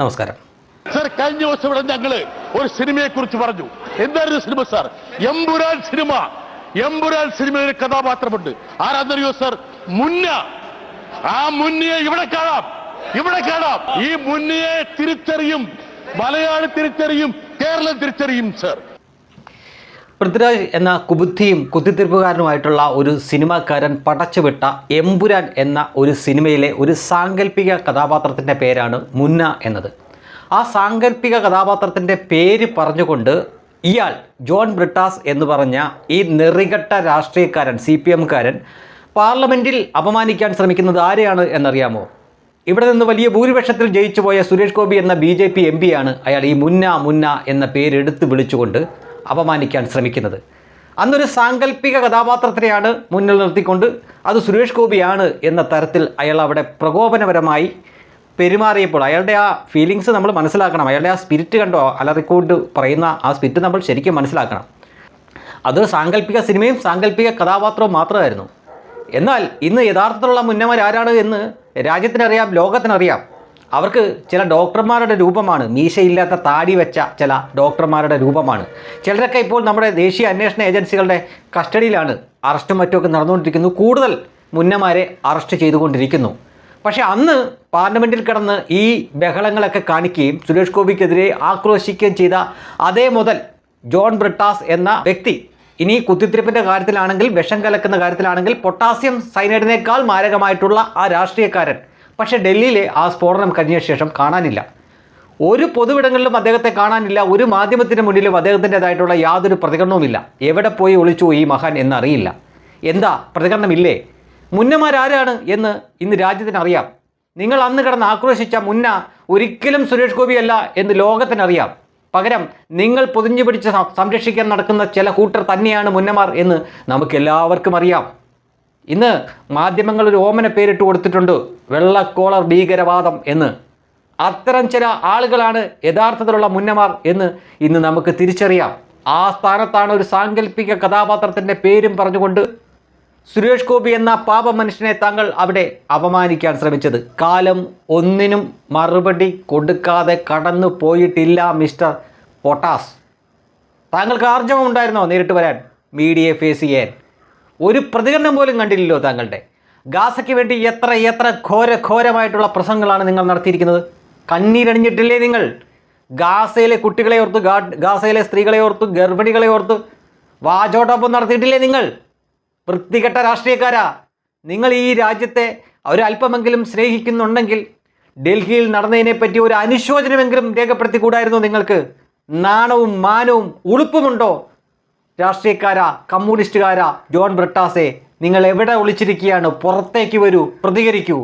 നമസ്കാരം. സാർ കഴിഞ്ഞ ദിവസം ഇവിടെ ഞങ്ങൾ ഒരു സിനിമയെ കുറിച്ച് പറഞ്ഞു. എന്തായിരുന്നു സിനിമ സാർ? എമ്പുരാൻ സിനിമ. എമ്പുരാൻ സിനിമയിലെ കഥാപാത്രമുണ്ട്. ആരാന്നറിയോ സർ? മുന്ന. ആ മുന്നിയെ ഇവിടെ കാണാം. ഇവിടെ കാണാം. ഈ മുന്നിയെ തിരിച്ചറിയും. മലയാളി തിരിച്ചറിയും. കേരളം തിരിച്ചറിയും സർ. പൃഥ്വിരാജ് എന്ന കുബുദ്ധിയും കുത്തിത്തിരിപ്പുകാരനുമായിട്ടുള്ള ഒരു സിനിമാക്കാരൻ പടച്ചുവിട്ട എമ്പുരാൻ എന്ന ഒരു സിനിമയിലെ ഒരു സാങ്കല്പിക കഥാപാത്രത്തിന്റെ പേരാണ് മുന്ന എന്നത്. ആ സാങ്കല്പിക കഥാപാത്രത്തിന്റെ പേര് പറഞ്ഞുകൊണ്ട് ഇയാൾ ജോൺ ബ്രിട്ടാസ് എന്ന് പറഞ്ഞ ഈ നെറികെട്ട രാഷ്ട്രീയക്കാരൻ സി പി എംകാരൻ പാർലമെന്റിൽ അപമാനിക്കാൻ ശ്രമിക്കുന്നത് ആരെയാണ് എന്നറിയാമോ? ഇവിടെ നിന്ന് വലിയ ഭൂരിപക്ഷത്തിൽ ജയിച്ചു പോയ സുരേഷ് ഗോപി എന്ന ബി ജെ പി എം പിയാണ് അയാൾ ഈ മുന്ന മുന്ന എന്ന പേരെടുത്ത് വിളിച്ചുകൊണ്ട് അപമാനിക്കാൻ ശ്രമിക്കുന്നത്. അന്നൊരു സാങ്കല്പിക കഥാപാത്രത്തിനെയാണ് മുന്നിൽ നിർത്തിക്കൊണ്ട് അത് സുരേഷ് ഗോപിയാണ് എന്ന തരത്തിൽ അയാൾ അവിടെ പ്രകോപനപരമായി പെരുമാറിയപ്പോൾ അയാളുടെ ആ ഫീലിങ്സ് നമ്മൾ മനസ്സിലാക്കണം. അയാളുടെ ആ സ്പിരിറ്റ് കണ്ടോ? അലറിക്കൊണ്ട് പറയുന്ന ആ സ്പിരിറ്റ് നമ്മൾ ശരിക്കും മനസ്സിലാക്കണം. അത് സാങ്കല്പിക സിനിമയും സാങ്കല്പിക കഥാപാത്രവും മാത്രമായിരുന്നു. എന്നാൽ ഇന്ന് യഥാർത്ഥത്തിലുള്ള മുന്നമർ ആരാണ് എന്ന് രാജ്യത്തിനറിയാം ലോകത്തിനറിയാം. അവർക്ക് ചില ഡോക്ടർമാരുടെ രൂപമാണ്. മീശയില്ലാത്ത താടി വെച്ച ചില ഡോക്ടർമാരുടെ രൂപമാണ്. ചിലരൊക്കെ ഇപ്പോൾ നമ്മുടെ ദേശീയ അന്വേഷണ ഏജൻസികളുടെ കസ്റ്റഡിയിലാണ്. അറസ്റ്റും മറ്റുമൊക്കെ നടന്നുകൊണ്ടിരിക്കുന്നു. കൂടുതൽ മുന്നമാരെ അറസ്റ്റ് ചെയ്തുകൊണ്ടിരിക്കുന്നു. പക്ഷേ അന്ന് പാർലമെന്റിൽ കിടന്ന് ഈ ബഹളങ്ങളൊക്കെ കാണിക്കുകയും സുരേഷ് ഗോപിക്കെതിരെ ആക്രോശിക്കുകയും ചെയ്ത അതേ മുതൽ ജോൺ ബ്രിട്ടാസ് എന്ന വ്യക്തി ഇനി കുത്തിത്തിരിപ്പിന്റെ കാര്യത്തിലാണെങ്കിൽ വിഷം കലക്കുന്ന കാര്യത്തിലാണെങ്കിൽ പൊട്ടാസ്യം സൈനൈഡിനേക്കാൾ മാരകമായിട്ടുള്ള ആ രാഷ്ട്രീയക്കാരൻ പക്ഷേ ഡൽഹിയിലെ ആ സ്ഫോടനം കഴിഞ്ഞ ശേഷം കാണാനില്ല. ഒരു പൊതുവിടങ്ങളിലും അദ്ദേഹത്തെ കാണാനില്ല ഒരു മാധ്യമത്തിന് മുന്നിലും അദ്ദേഹത്തിന്റെതായിട്ടുള്ള യാതൊരു പ്രതികരണവുമില്ല. എവിടെ പോയി ഒളിച്ചു ഈ മഹാൻ എന്നറിയില്ല. എന്താ പ്രതികരണമില്ലേ? മുന്നമാരാരാണ് എന്ന് ഇന്ന് രാജ്യത്തിന് അറിയാം നിങ്ങൾ അന്ന് കിടന്ന് ആക്രോശിച്ച മുന്ന ഒരിക്കലും സുരേഷ് ഗോപിയല്ല എന്ന് ലോകത്തിനറിയാം. പകരം നിങ്ങൾ പൊതിഞ്ഞു പിടിച്ച് സംരക്ഷിക്കാൻ നടക്കുന്ന ചില കൂട്ടർ തന്നെയാണ് മുന്നമാർ എന്ന് നമുക്കെല്ലാവർക്കും അറിയാം. ഇന്ന് മാധ്യമങ്ങൾ ഒരു ഓമന പേരിട്ട് കൊടുത്തിട്ടുണ്ട് വെള്ളക്കോളർ ഭീകരവാദം എന്ന്. അത്തരം ചില ആളുകളാണ് യഥാർത്ഥത്തിലുള്ള മുന്നമാർ എന്ന് ഇന്ന് നമുക്ക് തിരിച്ചറിയാം. ആ സ്ഥാനത്താണ് ഒരു സാങ്കല്പിക കഥാപാത്രത്തിന്റെ പേരും പറഞ്ഞുകൊണ്ട് സുരേഷ് ഗോപി എന്ന പാപ മനുഷ്യനെ താങ്കൾ അവിടെ അപമാനിക്കാൻ ശ്രമിച്ചത്. കാലം ഒന്നിനും മറുപടി കൊടുക്കാതെ കടന്നു പോയിട്ടില്ല മിസ്റ്റർ പൊട്ടാസ്. താങ്കൾക്ക് ആർജവം ഉണ്ടായിരുന്നോ നേരിട്ട് വരാൻ? മീഡിയയെ ഫേസ് ചെയ്യാൻ. ഒരു പ്രതികരണം പോലും കണ്ടില്ലല്ലോ താങ്കളുടെ. ഗാസയ്ക്ക് വേണ്ടി എത്ര എത്ര ഘോര ഘോരമായിട്ടുള്ള പ്രസംഗങ്ങളാണ് നിങ്ങൾ നടത്തിയിരിക്കുന്നത്. കണ്ണീരണിഞ്ഞിട്ടില്ലേ നിങ്ങൾ? ഗാസയിലെ കുട്ടികളെ ഓർത്ത് ഗാസയിലെ സ്ത്രീകളെ ഓർത്ത് ഗർഭിണികളെ ഓർത്ത് വാചോട്ടൊപ്പം നടത്തിയിട്ടില്ലേ നിങ്ങൾ? വൃത്തികെട്ട രാഷ്ട്രീയക്കാരാ. നിങ്ങൾ ഈ രാജ്യത്തെ ഒരല്പമെങ്കിലും സ്നേഹിക്കുന്നുണ്ടെങ്കിൽ ഡൽഹിയിൽ നടന്നതിനെപ്പറ്റി ഒരു അനുശോചനമെങ്കിലും രേഖപ്പെടുത്തിക്കൂടായിരുന്നോ നിങ്ങൾക്ക്? നാണവും മാനവും ഉളുപ്പുമുണ്ടോ? രാഷ്ട്രീയക്കാരാ കമ്മ്യൂണിസ്റ്റുകാരാ ജോൺ ബ്രിട്ടാസെ നിങ്ങൾ എവിടെ ഒളിച്ചിരിക്കുകയാണ്? പുറത്തേക്ക് വരൂ പ്രതികരിക്കൂ.